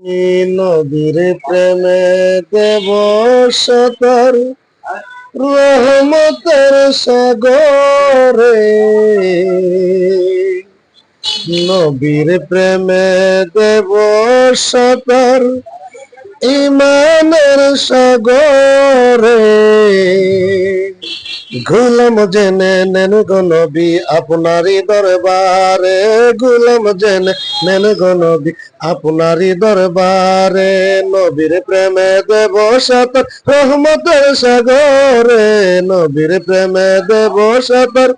নবীর প্রেমে দেব সতর রহমতের সাগরে। নবীর প্রেমে দেব সতর ইমানের সাগরে। গুলাম জেনে নেন গো নবী, আপনারই দরবারে গুলাম জেনে নেন গো নবী, আপনারই দরবারে নবীর প্রেমে দেব সতর, রহমতের সাগরে নবীর প্রেমে দেব সতর।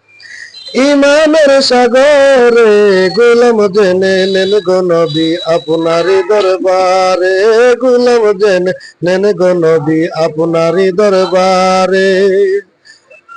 ইমানের সাগরে গুলাম জেনে নেন গো নবী, আপনারই দরবারে গুলাম জেনে নেন গো নবী, আপনারই দরবারে।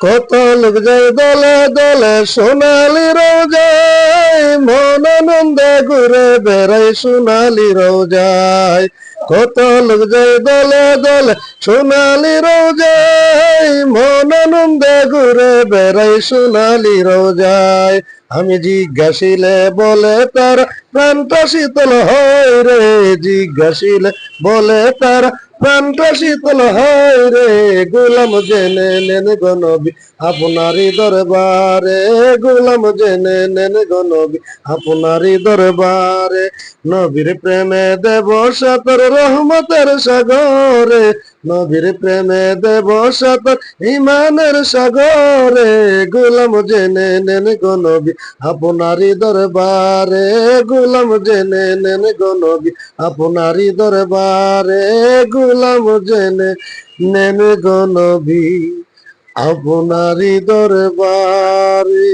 কত লোক যায় দলে দলে সোনালি রোজায়, মন আনন্দে ঘুরে বেড়াই সোনালি রোজায়। কত লোক যায় দলে দলে সোনালি রোজায়, মন আনন্দে ঘুরে বেড়াই সোনালি রোজায়। আমি জিজ্ঞাসিলে বলে তার প্রাণটা শীতল হয় রে, জিজ্ঞাসিলে বলে তার প্রাণটা শীতল হয় রে, গোলাম জেনে নেন গনবি আপনারই দরবারে। গোলাম জেনে নেন গনবি আপনারই দরবারে। নবীর প্রেমে দেব সাতর রহমতের সাগরে। নবীর প্রেমে দেব সতর ইমানের সাগরে গোলাম জেনে নেন গনবি আপনারই দরবারে গোলাম জেনে নেন গনবি আপনারই দরবারে গোলাম জেনে নেন গনবি আপনারই দরবারে